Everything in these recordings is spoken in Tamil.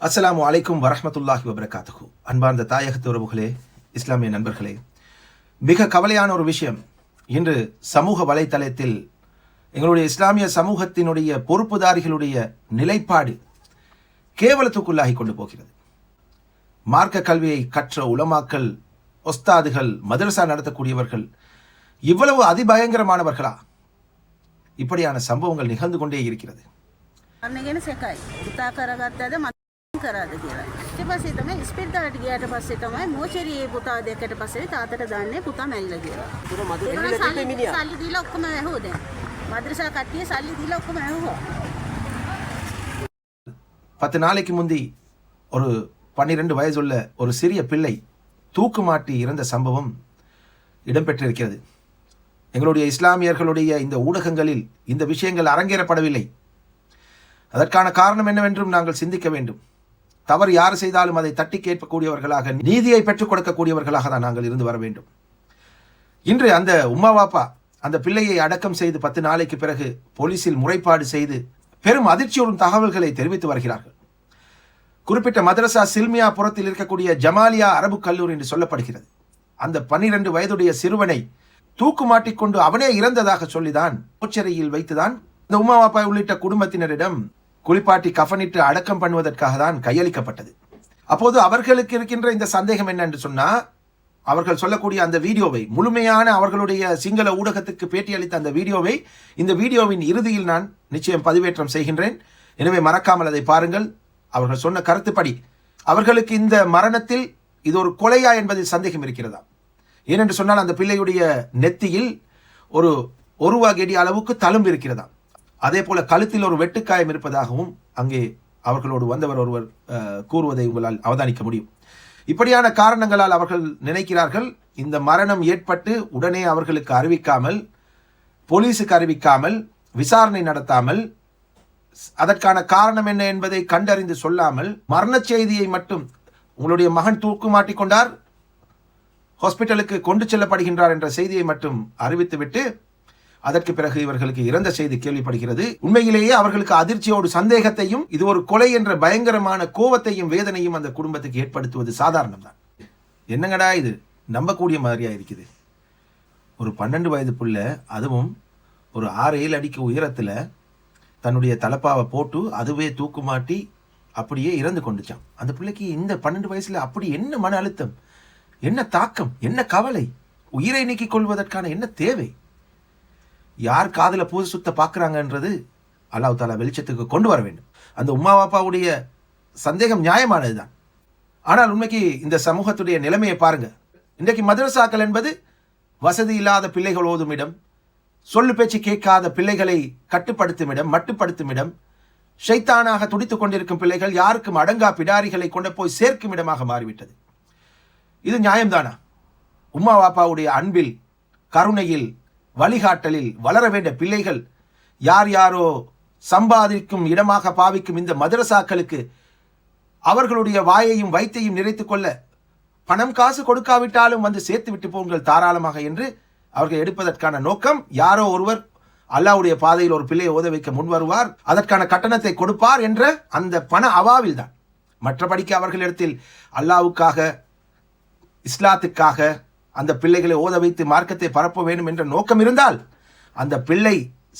அஸ்லாம் வலைக்கும் வரமத்துல்லாஹி வபரகாத்துகு அன்பார்ந்த தாயகத்து உறவுகளே இஸ்லாமிய நண்பர்களே மிக கவலையான ஒரு விஷயம். இன்று சமூக வலைத்தளத்தில் எங்களுடைய இஸ்லாமிய சமூகத்தினுடைய பொறுப்புதாரிகளுடைய நிலைப்பாடு கேவலத்துக்குள்ளாகி கொண்டு போகிறது. மார்க்க கல்வியை கற்ற உலமாக்கல் ஒஸ்தாதுகள் மதரசா நடத்தக்கூடியவர்கள் இவ்வளவு அதிபயங்கரமானவர்களா? இப்படியான சம்பவங்கள் நிகழ்ந்து கொண்டே இருக்கிறது. අන්න ගෙන සෙකයි උතා කරගත්තද මත කරාද කියලා. ඊට පස්සේ තමයි ස්පිරිතාලට ගියාට පස්සේ තමයි මෝචරියේ පුතා දෙකට පස්සේ තාතට දාන්නේ පුතා මැරිලා කියලා. ඒගොල්ලෝ සල්ලි සල්ලි දීලා ඔක්කොම ඇහුවා දැන්. මද්රසා කට්ටිය සල්ලි දීලා ඔක්කොම ඇහුවා. பத்து நாளைக்கு முந்தி ஒரு பன்னிரெண்டு வயதுள்ள ஒரு சிறிய பிள்ளை தூக்கு மாட்டி இறந்த சம்பவம் இடம்பெற்றிருக்கிறது எங்களுடைய இஸ்லாமியர்களுடைய இந்த ஊடகங்களில் இந்த விஷயங்கள் அரங்கேறப்படவில்லை அதற்கான காரணம் என்னவென்றும் நாங்கள் சிந்திக்க வேண்டும் தவறு யார் செய்தாலும் அதை தட்டி கேட்கக்கூடியவர்களாக நீதியை பெற்றுக் கொடுக்கக்கூடியவர்களாக தான் நாங்கள் இருந்து வர வேண்டும். இன்று அந்த உம்மா வாப்பா அந்த பிள்ளையை அடக்கம் செய்து பத்து நாளைக்கு பிறகு போலீசில் முறைப்பாடு செய்து பெரும் அதிர்ச்சியுடன் தகவல்களை தெரிவித்து வருகிறார்கள். குறிப்பிட்ட மதரசா சில்மியா புறத்தில் இருக்கக்கூடிய ஜமாலியா அரபு கல்லூரி என்று சொல்லப்படுகிறது. அந்த பன்னிரண்டு வயதுடைய சிறுவனை தூக்கு மாட்டிக்கொண்டு அவனே இறந்ததாக சொல்லிதான் உச்சரையில் வைத்துதான் இந்த உமாவாப்பா உள்ளிட்ட குடும்பத்தினரிடம் குளிப்பாட்டி கஃனிட்டு அடக்கம் பண்ணுவதற்காக தான் கையளிக்கப்பட்டது. அப்போது அவர்களுக்கு இருக்கின்ற இந்த சந்தேகம் என்ன என்று சொன்னா அவர்கள் சொல்லக்கூடிய அந்த வீடியோவை முழுமையான அவர்களுடைய சிங்கள ஊடகத்துக்கு பேட்டியளித்த அந்த வீடியோவை இந்த வீடியோவின் இறுதியில் நான் நிச்சயம் பதிவேற்றம் செய்கின்றேன். எனவே மறக்காமல் அதை பாருங்கள். அவர்கள் சொன்ன கருத்துப்படி அவர்களுக்கு இந்த மரணத்தில் இது ஒரு கொலையா என்பதில் சந்தேகம் இருக்கிறதா? ஏனென்று சொன்னால் அந்த பிள்ளையுடைய நெத்தியில் ஒரு ஒருவா கெடி அளவுக்கு தழும்பு இருக்கிறதா? அதே போல கழுத்தில் ஒரு வெட்டுக்காயம் இருப்பதாகவும் அங்கே அவர்களோடு வந்தவர் ஒருவர் கூறுவதை உங்களால் அவதானிக்க முடியும். இப்படியான காரணங்களால் அவர்கள் நினைக்கிறார்கள் இந்த மரணம் ஏற்பட்டு உடனே அவர்களுக்கு அறிவிக்காமல் போலீஸுக்கு அறிவிக்காமல் விசாரணை நடத்தாமல் அதற்கான காரணம் என்ன என்பதை கண்டறிந்து சொல்லாமல் மரணச் செய்தியை மட்டும் உங்களுடைய மகன் தூக்கு மாட்டிக்கொண்டார் ஹாஸ்பிட்டலுக்கு கொண்டு செல்லப்படுகின்றார் என்ற செய்தியை மட்டும் அறிவித்துவிட்டு அதற்கு பிறகு இவர்களுக்கு இறந்த செய்தி கேள்விப்படுகிறது. உண்மையிலேயே அவர்களுக்கு அதிர்ச்சியோடு சந்தேகத்தையும் இது ஒரு கொலை என்ற பயங்கரமான கோவத்தையும் வேதனையும் அந்த குடும்பத்துக்கு ஏற்படுத்துவது சாதாரணம் தான் என்னங்கடா இது? நம்பக்கூடிய மாதிரியா இருக்குது. ஒரு பன்னெண்டு வயது புள்ள அதுவும் ஒரு ஆறு ஏழு அடிக்கு உயரத்துல தன்னுடைய தலப்பாவை போட்டு அதுவே தூக்குமாட்டி அப்படியே இறந்து கொண்டுச்சான். அந்த பிள்ளைக்கு இந்த பன்னெண்டு வயசுல அப்படி என்ன மன அழுத்தம்? என்ன தாக்கம்? என்ன கவலை? உயிரை நீக்கிக் கொள்வதற்கான என்ன தேவை? யார் காதில் பூசு சுத்த பார்க்குறாங்கன்றது அல்லாஹ் தாலா வெளிச்சத்துக்கு கொண்டு வர வேண்டும். அந்த உம்மா பாப்பாவுடைய சந்தேகம் நியாயமானதுதான். ஆனால் உண்மைக்கு இந்த சமூகத்துடைய நிலைமையை பாருங்க. இன்றைக்கு மதரசாக்கள் என்பது வசதி இல்லாத பிள்ளைகள் ஓதும் இடம் சொல்லு பேச்சு கேட்காத பிள்ளைகளை கட்டுப்படுத்தும் இடம் மட்டுப்படுத்தும் இடம் ஷைத்தானாக துடித்துக் கொண்டிருக்கும் பிள்ளைகள் யாருக்கும் அடங்கா பிடாரிகளை கொண்டு போய் சேர்க்கும் இடமாக மாறிவிட்டது. இது நியாயம்தானா? உம்மா வாப்பாவுடைய அன்பில் கருணையில் வழிகாட்டலில் வளர வேண்டிய பிள்ளைகள் யார் யாரோ சம்பாதிக்கும் இடமாக பாவிக்கும் இந்த மதரசாக்களுக்கு அவர்களுடைய வாயையும் வயிற்றையும் நிறைத்துக் கொள்ள பணம் காசு கொடுக்காவிட்டாலும் வந்து சேர்த்து விட்டு போங்கள் தாராளமாக என்று அவர்கள் எடுப்பதற்கான நோக்கம் யாரோ ஒருவர் அல்லாஹ்வுடைய பாதையில் ஒரு பிள்ளையை ஓத வைக்க முன் வருவார் அதற்கான கட்டணத்தை கொடுப்பார் என்ற அந்த பண அவாவில் தான் மற்றபடிக்கு அவர்களிடத்தில் அல்லாவுக்காக இஸ்லாத்துக்காக அந்த பிள்ளைகளை ஓத வைத்து மார்க்கத்தை பரப்ப வேண்டும் என்ற நோக்கம் இருந்தால் அந்த பிள்ளை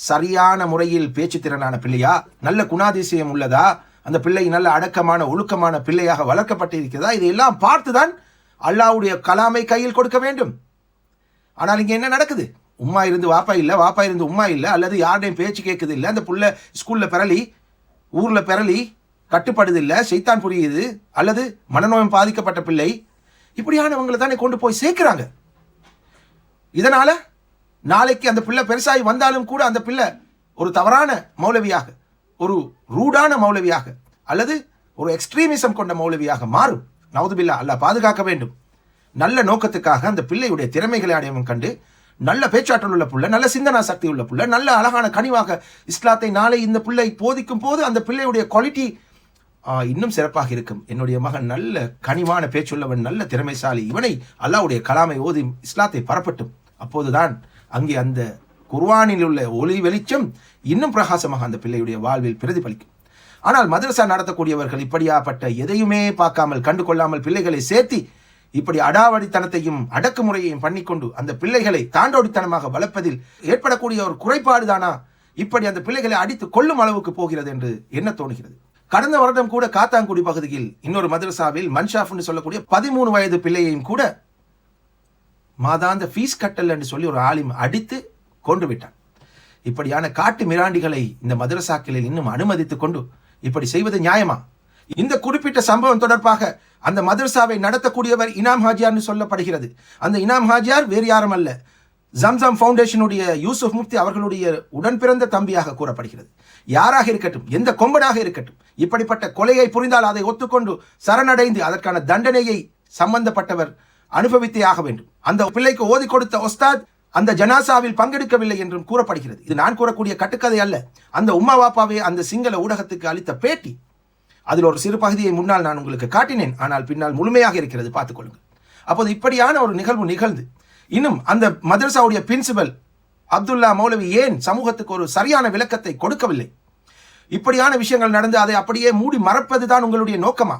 சரியான முறையில் பேச்சு திறனான பிள்ளையா? நல்ல குணாதிசயம் உள்ளதா? அந்த பிள்ளை நல்ல அடக்கமான ஒழுக்கமான பிள்ளையாக வளர்க்கப்பட்டு இருக்கிறதா இதையெல்லாம் பார்த்துதான் அல்லாவுடைய கலாமை கையில் கொடுக்க வேண்டும். ஆனால் இங்கே என்ன நடக்குது? உம்மா இருந்து வாப்பா இல்லை வாப்பா இருந்து உம்மா இல்லை அல்லது யாருடையும் பேச்சு கேட்குது இல்லை அந்த புள்ள ஸ்கூலில் பிறலி ஊரில் பிறலி கட்டுப்படுது இல்லை செய்தான் புரியுது அல்லது மனநோயம் பாதிக்கப்பட்ட பிள்ளை இப்படியானவங்களை தானே கொண்டு போய் சேர்க்கிறாங்க. இதனால நாளைக்கு அந்த பிள்ளை பெருசாகி வந்தாலும் கூட அந்த பிள்ளை ஒரு தவறான மௌலவியாக ஒரு ரூடான மௌலவியாக அல்லது ஒரு எக்ஸ்ட்ரீமிசம் கொண்ட மௌலவியாக மாறும். நவுதுபில்லா அல்ல பாதுகாக்க வேண்டும். நல்ல நோக்கத்துக்காக அந்த பிள்ளையுடைய திறமைகளை அடையவும் கண்டு நல்ல பேச்சாற்றல் உள்ள புள்ள நல்ல சிந்தனா சக்தி உள்ள புள்ள நல்ல அழகான கனிவாக இஸ்லாத்தை நாளை இந்த பிள்ளை போதிக்கும் போது அந்த பிள்ளையுடைய குவாலிட்டி இன்னும் சிறப்பாக இருக்கும். என்னுடைய மகன் நல்ல கனிவான பேச்சுள்ளவன் நல்ல திறமைசாலி. இவனை அல்லாவுடைய கலாமை ஓதி இஸ்லாத்தை பரப்பட்டும். அப்போதுதான் அங்கே அந்த குர்வானில் உள்ள ஒளி வெளிச்சம் இன்னும் பிரகாசமாக அந்த பிள்ளையுடைய வாழ்வில் பிரதிபலிக்கும். ஆனால் மதரசா நடத்தக்கூடியவர்கள் இப்படியாப்பட்ட எதையுமே பார்க்காமல் கண்டு கொள்ளாமல் பிள்ளைகளை சேர்த்தி இப்படி அடாவடித்தனத்தையும் அடக்குமுறையையும் பண்ணிக்கொண்டு அந்த பிள்ளைகளை தாண்டோடித்தனமாக வளர்ப்பதில் ஏற்படக்கூடிய ஒரு குறைபாடுதானா? இப்படி அந்த பிள்ளைகளை அடித்து கொள்ளும் அளவுக்கு போகிறது என்று என்ன தோணுகிறது? கடந்த வருடம் கூட காத்தாங்குடி பகுதியில் இன்னொரு மதரசாவில் மன்ஷாஃப்னு சொல்லக்கூடிய பதிமூணு வயது பிள்ளையையும் கூட மாதாந்த ஃபீஸ் கட்டல் என்று சொல்லி ஒரு ஆலிம் அடித்து கொண்டு விட்டான். இப்படியான காட்டு மிராண்டிகளை இந்த மதரசாக்களில் இன்னும் அனுமதித்துக் கொண்டு இப்படி செய்வது நியாயமா? இந்த குறிப்பிட்ட சம்பவம் தொடர்பாக அந்த மதரசாவை நடத்தக்கூடியவர் இனாம் ஹாஜியார்னு சொல்லப்படுகிறது. அந்த இனாம் ஹாஜியார் வேறு யாரும் அல்ல. ஜம்சம் ஃபவுண்டேஷனுடைய யூசுப் முஃப்தி அவர்களுடைய உடன் பிறந்த தம்பியாக கூறப்படுகிறது. யாராக இருக்கட்டும் எந்த கொம்பனாக இருக்கட்டும் இப்படிப்பட்ட கொலையை புரிந்தால் அதை ஒத்துக்கொண்டு சரணடைந்து அதற்கான தண்டனையை சம்பந்தப்பட்டவர் அனுபவித்தே ஆக வேண்டும். அந்த பிள்ளைக்கு ஓதி கொடுத்த ஒஸ்தாத் அந்த ஜனாசாவில் பங்கெடுக்கவில்லை என்றும் கூறப்படுகிறது. இது நான் கூறக்கூடிய கட்டுக்கதை அல்ல. அந்த உம்மா வாப்பாவே அந்த சிங்கள ஊடகத்துக்கு அளித்த பேட்டி. அதில் ஒரு சிறு பகுதியை முன்னால் நான் உங்களுக்கு காட்டினேன். ஆனால் பின்னால் முழுமையாக இருக்கிறது. பார்த்துக்கொள்ளுங்கள் அப்போது இப்படியான ஒரு நிகழ்வு நிகழ்ந்து இன்னும் அந்த மதரசாவுடைய பிரின்சிபல் அப்துல்லா மௌலவி ஏன் சமூகத்துக்கு ஒரு சரியான விளக்கத்தை கொடுக்கவில்லை? இப்படியான விஷயங்கள் நடந்து அதை அப்படியே மூடி மறப்பதுதான் உங்களுடைய நோக்கமா?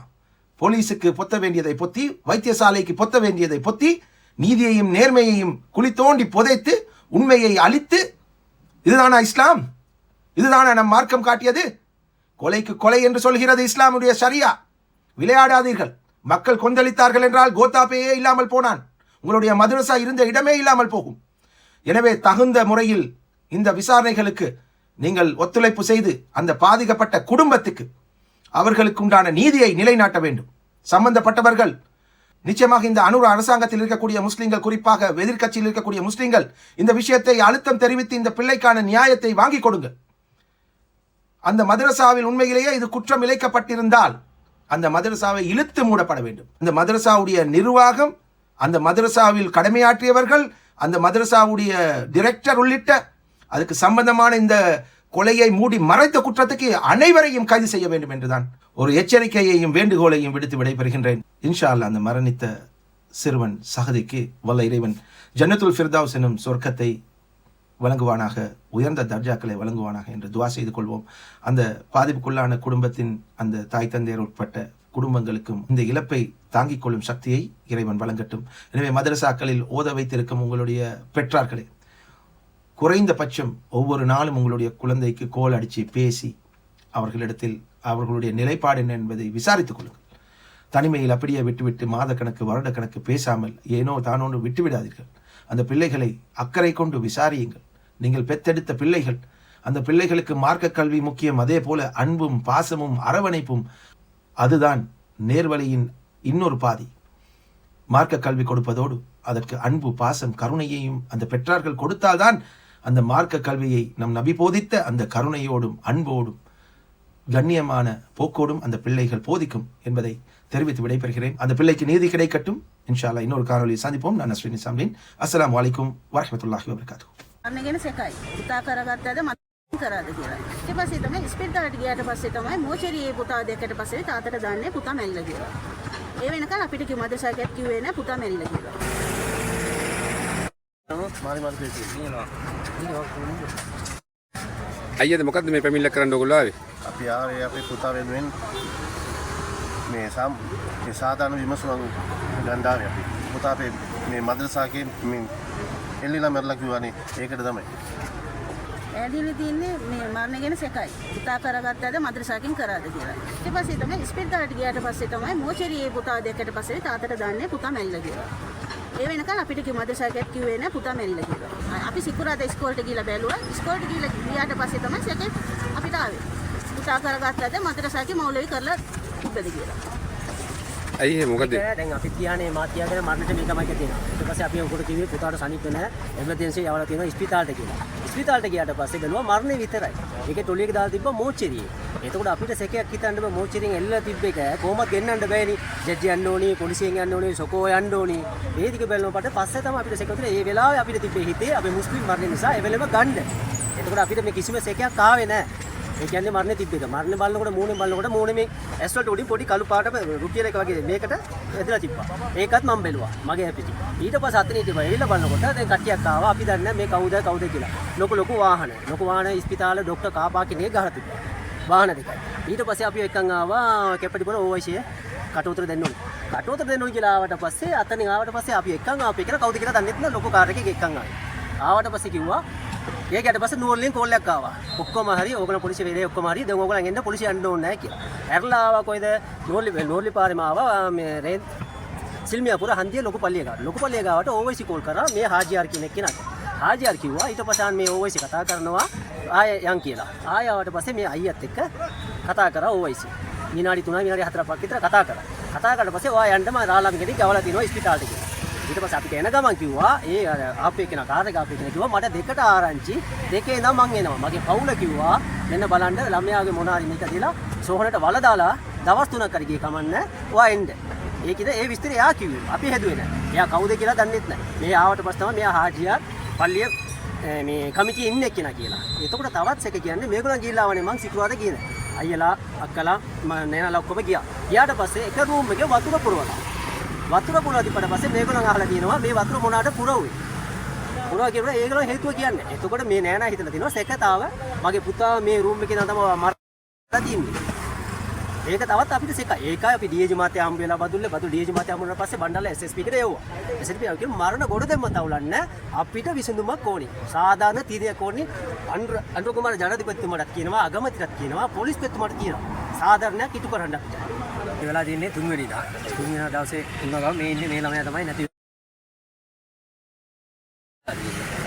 போலீஸுக்கு பொத்த வேண்டியதை பொத்தி வைத்தியசாலைக்கு பொத்த வேண்டியதை பொத்தி நீதியையும் நேர்மையையும் குழி தோண்டி புதைத்து உண்மையை அழித்து இதுதானா இஸ்லாம்? இதுதானா நம் மார்க்கம் காட்டியது? கொலைக்கு கொலை என்று சொல்கிறது இஸ்லாமுடைய சரியா விளையாடாதீர்கள். மக்கள் கொந்தளித்தார்கள் என்றால் கோத்தாப்பையே இல்லாமல் போனான். உங்களுடைய மதரசா இருந்த இடமே இல்லாமல் போகும். எனவே தகுந்த முறையில் இந்த விசாரணைகளுக்கு நீங்கள் ஒத்துழைப்பு செய்து அந்த பாதிக்கப்பட்ட குடும்பத்துக்கு அவர்களுக்கு உண்டான நீதியை நிலைநாட்ட வேண்டும். சம்பந்தப்பட்டவர்கள் நிச்சயமாக இந்த அனுர அரசாங்கத்தில் இருக்கக்கூடிய முஸ்லிம்கள் குறிப்பாக எதிர்க்கட்சியில் இருக்கக்கூடிய முஸ்லிம்கள் இந்த விஷயத்தை அழுத்தம் தெரிவித்து இந்த பிள்ளைக்கான நியாயத்தை வாங்கி கொடுங்கள். அந்த மதரசாவில் உண்மையிலேயே இது குற்றம் இழைக்கப்பட்டிருந்தால் அந்த மதரசாவை இழுத்து மூடப்பட வேண்டும். அந்த மதரசாவுடைய நிர்வாகம் அந்த மதரசாவில் கடமையாற்றியவர்கள் அந்த மதரசாவுடைய டிரெக்டர் உள்ளிட்ட அதுக்கு சம்பந்தமான இந்த கொலையை மூடி மறைத்த குற்றத்துக்கு அனைவரையும் கைது செய்ய வேண்டும் என்றுதான் ஒரு எச்சரிக்கையையும் வேண்டுகோளையும் விடுத்து விடைபெறுகின்றேன். இன்ஷா அல்லா அந்த மரணித்த சிறுவன் சகதிக்கு வல்ல இறைவன் ஜன்னத்துல் ஃபிர்தாஸ் எனும் சொர்க்கத்தை வழங்குவானாக உயர்ந்த தர்ஜாக்களை வழங்குவானாக என்று துவா செய்து கொள்வோம். அந்த பாதிப்புக்குள்ளான குடும்பத்தின் அந்த தாய் தந்தையர் உட்பட்ட குடும்பங்களுக்கும் இந்த இழப்பை தாங்கிக் கொள்ளும் சக்தியை இறைவன் வழங்கட்டும். எனவே மதரசாக்களில் ஓத வைத்திருக்கும் உங்களுடைய பெற்றார்களே குறைந்தபட்சம் ஒவ்வொரு நாளும் உங்களுடைய குழந்தைக்கு கோல் அடித்து பேசி அவர்களிடத்தில் அவர்களுடைய நிலைப்பாடு என்ன என்பதை விசாரித்துக் கொள்ளுங்கள். தனிமையில் அப்படியே விட்டுவிட்டு மாதக்கணக்கு வருடக்கணக்கு பேசாமல் ஏனோ தானோன்னு விட்டுவிடாதீர்கள். அந்த பிள்ளைகளை அக்கறை கொண்டு விசாரியுங்கள். நீங்கள் பெத்தெடுத்த பிள்ளைகள் அந்த பிள்ளைகளுக்கு மார்க்க கல்வி முக்கியம் அதே போல அன்பும் பாசமும் அரவணைப்பும் அதுதான் நேர்வழியின் இன்னொரு பாதி மார்க்க கல்வி கொடுப்பதோடு அதற்கு அன்பு பாசம் கருணையையும் அந்த பெற்றார்கள் கொடுத்தால்தான் அந்த மார்க்க கல்வியை நம் நபி போதித்த அந்த கருணையோடும் அன்போடும் கண்ணியமான போக்கோடும் அந்த பிள்ளைகள் போதிக்கும் என்பதை தெரிவித்து விடைபெறுகிறேன் அந்த பிள்ளைக்கு நீதி கிடைக்கட்டும் இன்ஷா அல்லாஹ் இன்னொரு காணொலியை சந்திப்போம் நான் நஸ்ரின் இஸ்லாம்லின் அஸ்ஸலாமு அலைக்கும் வரஹ்மத்துல்லாஹி வபரகாத்துஹு අන්න ගෙන සෙකයි පුතා කරගත්තද මත කරාද කියලා ඊට පස්සේ තමයි ස්පිරිතාලට ගියාට පස්සේ තමයි මෝචරියේ පුතා දැක්කට පස්සේ තාතට දාන්නේ පුතා මැරිලා කියලා ඒ වෙනකන් අපිට කිව්ව මදසාකයක් කිව්වේ නෑ පුතා මැරිලා කියලා. මාරි මාරි අයියද මොකක්ද මේ පැමිල්ල කරන්න ඔගොල්ලෝ ආවේ? අපි ආවේ අපේ පුතා වෙනුවෙන් මේ සම් මේ සාධාරණ විමසුමක් ගන්ඩාවේ අපි. පුතා අපේ මේ මද්‍රසාකේ මේ එල්ලිලා මැරලා කිව්වනේ. ඒකට තමයි ඇදිලි තින්නේ මේ මරණ ගැන සැකයි. පුතා කරගත්තද මදරසාකින් කරාද කියලා. ඊට පස්සේ තමයි ස්පිරිතාලට ගියාට පස්සේ තමයි මෝචරියේ පුතා දැක්කට පස්සේ තාතට දාන්නේ පුතා මැරිලා කියලා. ඒ වෙනකන් අපිට කිව්ව මදරසාකයක් කිව්වේ නෑ පුතා මැරිලා කියලා. අපි සිකුරාද ඉස්කෝලේට ගිහලා බැලුවා. ඉස්කෝලේට ගිහලා ගියාට පස්සේ තමයි සැකේ අපිට ආවේ. පුතා කරගත්තද මදරසාකේ මෞලවි කරලා තිබ්බද කියලා. ඇයි එහෙම මොකද? දැන් අපි කියන්නේ මාත් කියාගෙන මරණට මේ තමයි තියෙනවා. ඊට පස්සේ අපි උකට කිව්වේ පුතාට සනීප නැහැ. එමර්ජන්සි යවලා තියෙනවා ස්පිතාලට කියලා. ස්පිතාලට ගියාට පස්සේ බැලුවා මරණය විතරයි. ඒකේ තොලියක දාලා තිබ්බා මෝචරියේ. එතකොට අපිට සැකයක් හිතන්න බෑ මෝචරියෙන් එල්ලලා තිබ්බ එක කොහොමද ගෙන්නන්න බෑනේ. ජජ්ජි යන්න ඕනි, පොලිසියෙන් යන්න ඕනි, සොකෝ යන්න ඕනි. ඒ ටික බලනකොට පස්සේ තමයි අපිට සැක තුනේ. ඒ වෙලාවේ අපිට තිබ්බේ හිතේ අපි මුස්ලිම් මරණ නිසා ඒ වෙලෙම ගන්න. එතකොට අපිට මේ කිසිම සැකයක් ආවේ නැහැ. ඒ කියන්නේ මරණය තිබ්බ එක. මරණය බලනකොට මූණෙන් බලනකොට මූණේ මේ ඇස් වලට උඩින් පොඩි කළු පාට රුපියල් එක වගේ මේකට ඇදලා තිබ්බා. ඒකත් මම බැලුවා. මගේ හැපිටි. ඊට පස්සේ අතන ඉතින් එළිලා බලනකොට දැන් කට්ටියක් ආවා. අපි දන්නේ නැහැ මේ කවුද කවුද කියලා. ලොකු ලොකු වාහන. ලොකු වාහන ඉස්පිතාල ડોක්ටර් කාපා කෙනෙක් ගහලා තිබ්බා. වාහන දෙකයි. ඊට පස්සේ අපි එක්කන් ආවා කැපටිපුර ඕවයිසිය කටුතර දෙන්න ඕනේ. කටුතර දෙන්න ඕනේ කියලා ආවට පස්සේ අතනින් ආවට පස්සේ අපි එක්කන් ආපේ කියලා කවුද කියලා දන්නේ නැත්නම් ලොකු කාර් එකේ එක්කන් ආවේ. ආවට පස්සේ කිව්වා ඒකට පස්සේ නුවරලින් කෝල් එකක් ආවා. ඔක්කොම හරි ඕගොල්ලෝ පොලිසිය වේලේ ඔක්කොම හරි දැන් ඕගොල්ලන් එන්න පොලිසිය යන්න ඕනේ නැහැ කියලා. ඇරලා ආවා කොයිද නුවරලි නුවරලි පාරේම ආවා මේ රේන් සිල්මියාපුර හන්දිය ලොකු පල්ලිය ගාවට. ලොකු පල්ලිය ගාවට ඕවයිසි කෝල් කරා මේ හාජියාර් කියන කෙනාට. හාජියාර් කිව්වා ඊට පස්සේ ආන් මේ ඕවයිසි කතා කරනවා ආය යන් කියලා. ආය ආවට පස්සේ මේ අයියත් එක්ක කතා කරා ඕවයිසි. විනාඩි 3 විනාඩි 4ක් විතර කතා කරා. කතා කරලා පස්සේ ඔයා යන්නම රාලම් ගෙඩි ගවලා තිනවා ඉස්පිතාලට කියලා. ඊට පස්සේ අපිට එන ගමන් කිව්වා ඒ අර ආපේ කෙනා කාර් එක ආපේ කෙනා කිව්වා මට දෙකට ආරංචි දෙකේ ඉඳන් මං එනවා. මගේ පවුල කිව්වා මෙන්න බලන්න ළමයාගේ මොනාරි මේක දීලා සෝහනට වල දාලා දවස් තුනක් හරි ගියේ කමන්න ඔයා එන්න. ඒකද ඒ විස්තරය එයා කිව්වේ. අපි හැදුවේ නැහැ. එයා කවුද කියලා දන්නෙත් නැහැ. මේ ආවට පස්සේ තමයි මෙයා හාජියා පල්ලිය ඒ මේ කමිටියේ ඉන්නේ කෙනා කියලා. එතකොට තවත් එක කියන්නේ මේගොල්ලන් ගිහිල්ලා ආවනේ මං සිකුරාද කියන. අයියලා අක්කලා මම නේනලා ඔක්කොම ගියා. ගියාට පස්සේ එක රූම් එකේ වතුර පුරවලා. වතුර පුරවා දීපට පස්සේ මේගොල්ලන් අහලා කියනවා මේ වතුර මොනවාට පුරවුවේ. පුරවා කියනවා ඒගොල්ලෝ හේතුව කියන්නේ. එතකොට මේ නෑනා හිතලා තිනවා සැකතාව මගේ පුතා මේ රූම් එකේ නම් තමයි මරලා තින්නේ. ඒක තවත් අපිට සෙකයි. ඒකයි අපි ඩීජ් මාත්‍ය හම්බ වෙලා බදුල්ලේ බදුල් ඩීජ් මාත්‍ය හම්බ වුණාට පස්සේ බණ්ඩාල SSP එකට එවුවා. SSP කියන මරණ ගොඩ දෙම්ම තවුලන්න අපිට විසඳුමක් ඕනි. සාධාරණ තීරයක් ඕනි. අනුර අනුර කුමාර ජනාධිපතිතුමාට කියනවා අගමැතිටත් කියනවා පොලිස්පතිතුමාට කියනවා. සාධාරණයක් ඉටු කරන්න අපිට. ඒ වෙලාව දින්නේ තුන්වෙනිදා. තුන්වෙනිදා දවසේ තුන්ව ගම මේ ඉන්නේ මේ ළමයා තමයි නැති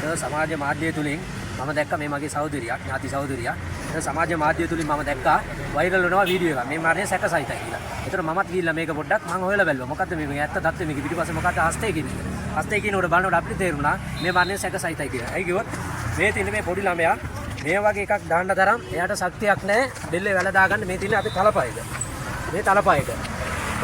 ඒ සමාජ මාධ්‍ය තුලින් මම දැක්ක මේ මගේ සහෝදරියක් ඥාති සහෝදරියක් ඒ සමාජ මාධ්‍ය තුලින් මම දැක්කා වෛරල් වෙනවා වීඩියෝ එකක් මේ මරණය සැකසහිතයි කියලා. ඒතර මමත් ගිහිල්ලා මේක පොඩ්ඩක් මම හොයලා බැලුවා. මොකද්ද මේ මේ ඇත්ත தත්ත්වය මේක පිටිපස්සේ මොකද්ද හස්තේ කියන්නේ. හස්තේ කියනකොට බලනකොට අපිට තේරුණා මේ මරණය සැකසහිතයි කියලා. ඇයි කිව්වොත් මේ තියෙන මේ පොඩි ළමයා මේ වගේ එකක් දාන්න තරම් එයාට ශක්තියක් නැහැ. බෙල්ලේ වැල දාගන්න. මේ තියෙන අපි තලපයක. මේ තලපයක.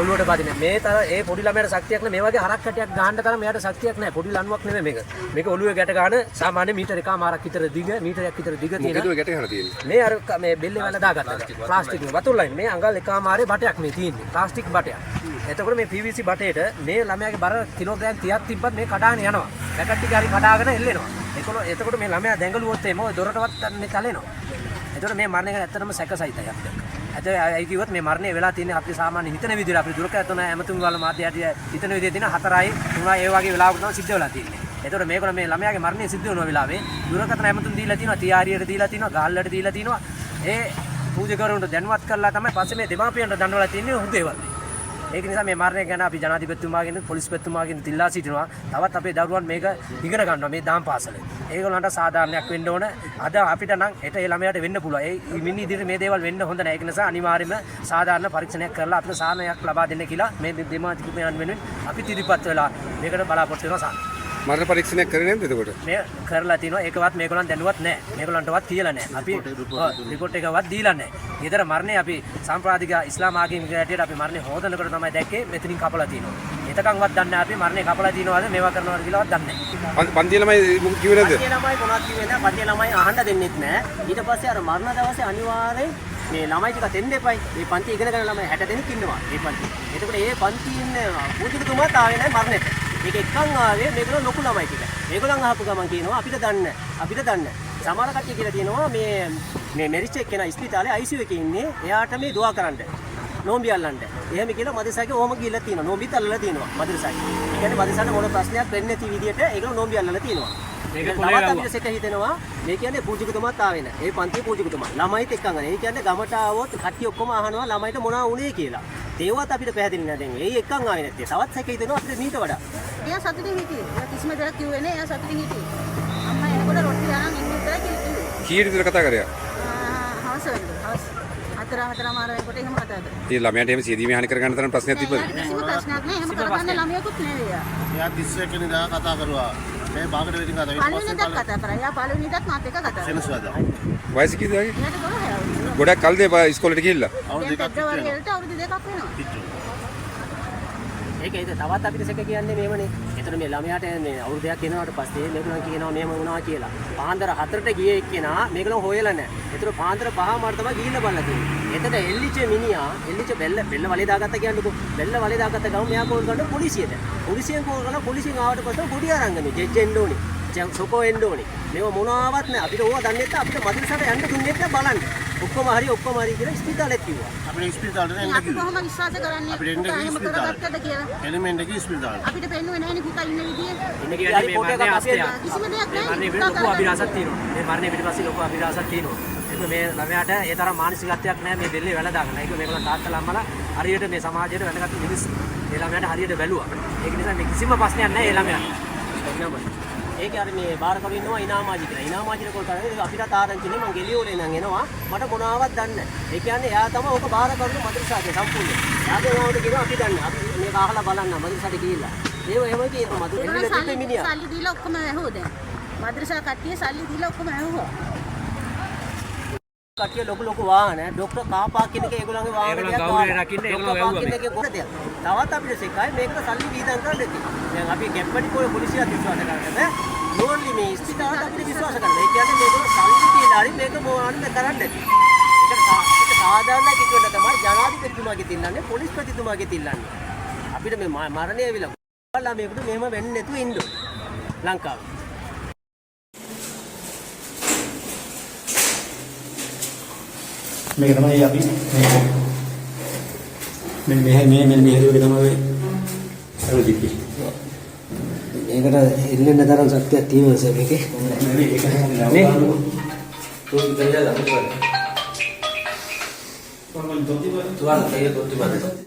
ඔළුවට බදින. මේ තර ඒ පොඩි ළමයට ශක්තියක් නැහැ. මේ වගේ හරක් කැටයක් ගහන්න තරම් එයාට ශක්තියක් නැහැ. පොඩි ලණුවක් නෙමෙයි මේක. මේක ඔළුවේ ගැට ගන්න සාමාන්‍ය මීටර එකමාරක් විතර දිග මීටරයක් විතර දිග තියෙන මේ අර මේ බෙල්ලේ වල දාගත්තා. ප්ලාස්ටික් වතුර ලයින්. මේ අඟල් එකමාරේ බටයක් මේ තියෙන්නේ. ප්ලාස්ටික් බටයක් එතකොට මේ PVC බටේට මේ ළමයාගේ බර කිලෝග්‍රෑම් 30ක් තිබ්බත් මේ කඩාගෙන යනවා පැකට් ටික හරි කඩාගෙන එල්ලෙනවා ඒකෝ එතකොට මේ ළමයා දැඟලුවොත් එමේ ඔය දොරටවත් මේ තලෙනවා එතකොට මේ මරණය ගැන ඇත්තටම සැකසහිතයි අපිට. අද අයි කිව්වොත් මේ මරණය වෙලා තියෙන්නේ අපි සාමාන්‍ය හිතන විදිහට අපි දුරකථන ඇමතුම් වල මාධ්‍යයට හිතන විදිහට තියෙන හතරයි තුනයි ඒ වගේ වෙලාවකට තමයි සිද්ධ වෙලා තියෙන්නේ. එතකොට මේකන මේ ළමයාගේ මරණය සිද්ධ වෙන වෙලාවේ දුරකථන ඇමතුම් දීලා තියෙනවා, තියාරියට දීලා තියෙනවා, ගාල්ලට දීලා තියෙනවා. ඒ පූජකවරුන්ට දැනුවත් කරලා තමයි පස්සේ මේ දෙමාපියන්ට දඬවලා තින්නේ හුදු ඒවා. ඒක නිසා මේ මරණය ගැන අපි ජනාධිපතිතුමාගෙන් පොලිස්පතිතුමාගෙන් ඉල්ලා සිටිනවා. තවත් අපේ දරුවන් මේක ඉගෙන ගන්නවා මේ දාම් පාසලේ. ඒගොල්ලන්ට සාධාරණයක් වෙන්න ඕන. අද අපිට නම් හෙට ඒ ළමයාට වෙන්න පුළුවන්. ඒ මිනි ඉදිරියේ මේ දේවල් වෙන්න හොඳ නැහැ. ඒක නිසා අනිවාර්යයෙන්ම සාධාරණ පරීක්ෂණයක් කරලා අපිට සාහනයක් ලබා දෙන්න කියලා මේ දෙමාපියන් වෙනුවෙන් අපි ඉදිරිපත් වෙලා මේකට බලාපොරොත්තු වෙනවා සාම. මරණ පරීක්ෂණයක් කරේ නැද්ද එතකොට මේ කරලා තිනවා ඒකවත් මේගොල්ලන් දැනුවත් නැහැ. මේගොල්ලන්ටවත් කියලා නැහැ. අපි රිපෝට් එකවත් දීලා නැහැ. ඊතර මරණය අපි සම්ප්‍රාදික ඉස්ලාම් ආගමික හැටියට අපි මරණය හොදනකොට තමයි දැක්කේ මෙතනින් කපලා තිනවා. එතකන්වත් දන්නේ අපි මරණය කපලා තිනවද මේවා කරනවද කියලාවත් දන්නේ නැහැ. පන්- පන්තිය ළමයි මොකද කිව්වේ නැද්ද පන්තිය ළමයි මොනවද කිව්වේ නැහැ. පන්තිය ළමයි අහන්න දෙන්නෙත් නැහැ. ඊට පස්සේ අර මරණ දවසේ අනිවාර්යෙන් මේ ළමයි ටික දෙන්න එපයි. මේ පන්ති ඉගෙන ගන්න ළමයි 60 දෙනෙක් ඉන්නවා. මේ පන්ති. එතකොට මේ පන්ති ඉන්න පූජකතුමාත් ආවේ නැහැ මරණයට. ඒක එක්කන් ආවේ මේගොල්ලෝ ලොකු ළමයි ටික. මේගොල්ලන් අහපු ගමන් කියනවා අපිට දන්න. අපිට දන්න. සමහර කට්ටිය කියලා තියෙනවා මේ මේ මෙරිච් එක්කෙනා ඉස්පිතාලේ ICU එකේ ඉන්නේ. එයාට මේ දුවා කරන්න. නෝම්බි අල්ලන්න. එහෙම කියලා මදරසාගේ ඕම ගිහිල්ලා තියෙනවා. නෝම්බිත් අල්ලලා තියෙනවා මදරසාගේ. ඒ කියන්නේ මදරසාට මොන ප්‍රශ්නයක් වෙන්නේ නැති විදියට ඒගොල්ලෝ නෝම්බි අල්ලලා තියෙනවා. අපිට සෙක හිතෙනවා මේ කියන්නේ පූජකතුමාත් ආවේ නැහැ. ඒ පන්තියේ පූජකතුමා. ළමයිත් එක්කන් ඒ කියන්නේ ගමට ආවොත් කට්ටිය ඔක්කොම අහනවා ළමයිට මොනවා වුනේ කියලා. ඒවත් අපිට පැහැදිලි නැහැ දැන්. ඒ එක්කන් ආවේ නැත්තේ. තවත් සැක හිතෙනවා අපිට මීට වඩා. එයා සතුටින් හිටියේ. එයා කිසිම දෙයක් කිව්වේ නෑ. එයා සතුටින් හිටියේ. අම්මා එනකොට රොටි අරන් ඉන්න කියලා කිව්වේ. කීයට විතර කතා කරේ ආ, හවස වෙනකොට. හවස. හතර හතරමාර වෙනකොට එහෙම කතා කරා. ඒ ළමයාට එහෙම සියදීමේ හානි කරගන්න තරම් ප්‍රශ්නයක් තිබ්බද කිසිම ප්‍රශ්නයක් නෑ. එහෙම කරගන්න ළමයෙකුත් නෙවෙයි එයා. එයා 31 වෙනිදා කතා කරුවා මේ බාගට වෙතින් ගත පලනිදත් කතා කරයා පලනිදත් මත් එක කතා සෙනසුවද? වයස කීයද වගේ ගොඩක් කල්ද ඉස්කෝලේට ගිහිල්ලා. අවුරුදු දෙකක් අවුරුදු දෙකක් වෙනවා. පිටු ඒක ඒක තවත් අපිට සැක කියන්නේ මේවනේ. එතන මේ ළමයාට මේ අවුරුද්දයක් එනවාට පස්සේ මේගොල්ලන් කියනවා මෙහෙම වුණා කියලා. පාන්දර 4ට ගියේ එක්කෙනා මේගොල්ලන් හොයලා නැහැ. ඒතර පාන්දර 5 මාට තමයි ගිහිල්ලා බලලා තියෙන්නේ. එතන එල්ලිච්ච මිනිහා එල්ලිච්ච බෙල්ල බෙල්ල වලේ දාගත්ත කියන්නකෝ. බෙල්ල වලේ දාගත්ත ගමන් මෙයා කෝල් කරන පොලිසියට. පොලිසියෙන් කෝල් කරලා පොලිසියෙන් ආවට පස්සේ පොඩි අරංගනේ ජෙජ් එන්න ඕනේ. ජ- සොකෝ එන්න ඕනේ. මේව මොනවාවත් නැහැ. අපිට ඕවා දන්නේ නැත්නම් අපිට මදිරසට යන්න දුන්නේ නැත්නම් බලන්න. ඔක්කොම හරි ඔක්කොම හරි කියලා ස්පිතාලෙත් කිව්වා. අපිට ඉස්පිරිතාලට එන්න අපි කිව්වා. කොහොම විශ්වාස කරන්නේ අපිට එන්න ඉස්පිරිතාලෙ. කරගත්තද කියලා එලිමෙන්ට් එකේ ඉස්පිරිතාලට. අපිට පෙන්නුවේ නැහැ නේ පුතා ඉන්න විදිය ඉන්න කියන්නේ මේ මරණය අපේ අස්තයක්. කිසිම දෙයක් නැහැ මරණය පිට ලොකු අභිරහසක් තියෙනවා. මේ මරණය පිටිපස්සේ ලොකු අභිරහසක් තියෙනවා. ඒක මේ ළමයාට ඒ තරම් මානසිකත්වයක් නැහැ මේ බෙල්ලේ වැල දාගන්න. ඒක මේගොල්ලෝ තාත්තලා අම්මලා හරියට මේ සමාජයට වැදගත් මිනිස්සු. ඒ ළමයාට හරියට බැලුවා. ඒක නිසා මේ කිසිම ප්‍රශ්නයක් නැහැ ඒ ළමයාට. ඒකේ අර මේ බාරකරු ඉන්නවා ඉනාමාජි කියලා. ඉනාමාජින කොට තමයි අපිට ආරංචි නේ මං ගෙලියෝලේ නම් එනවා. මට මොනවාවත් දන්නේ නැහැ. ඒ කියන්නේ එයා තමයි ඕක බාරකරු මද්‍රසාවේ සම්පූර්ණ. එයාගේ නෝට කියනවා අපි දන්නේ. අපි මේක අහලා බලන්න මද්‍රසාට ගිහිල්ලා. ඒව එහෙම කියනවා මදු එන්නේ ඒගොල්ලෝ තිබ්බේ සල්ලි මිනිහා. සල්ලි දීලා ඔක්කොම ඇහුවා දැන් මද්‍රසා කට්ටිය සල්ලි දීලා ඔක්කොම ඇහුවා කට්ටිය ලොකු ලොකු වාහන ඩොක්ටර් කාපා කියන එක ඒගොල්ලන්ගේ වාහන දෙයක් ගෞරවය. රකින්න ඒගොල්ලෝ එකේ කොට දෙයක්. තවත් අපිට සෙකයි මේකට සල්ලි වීදම් කරන්න ඇති. දැන් අපි ගැප්පටි පොළ පොලිසියත් විශ්වාස කරන්නේ. නෝන්ලි මේ ස්පිතාලට අපිට විශ්වාස කරනවා. ඒ කියන්නේ මේගොල්ලෝ සල්ලි දීලා හරි මේක මොවන්න කරන්න ඇති. ඒක සාධාරණ කිව්වට තමයි ජනාධිපතිතුමාගේ තිල්ලන්නේ පොලිස් ප්‍රතිතුමාගේ තිල්ලන්නේ. අපිට මේ මරණය බලලා මේකට මෙහෙම වෙන්නේ නැතුව ඉන්න. ලංකාවේ. මේක තමයි අපි මේ මේ මේ මේ මේ හදුවක තමයි අරුදිපි ඒකට එල්ලෙන්න තරම් සත්‍යයක් තියෙනවා සර් මේකේ. නේ ඒක නේ? තෝ ඉතින් දැන් අපි කරමු කොහොමද තොටි බල තුවාල තේ තොටි බල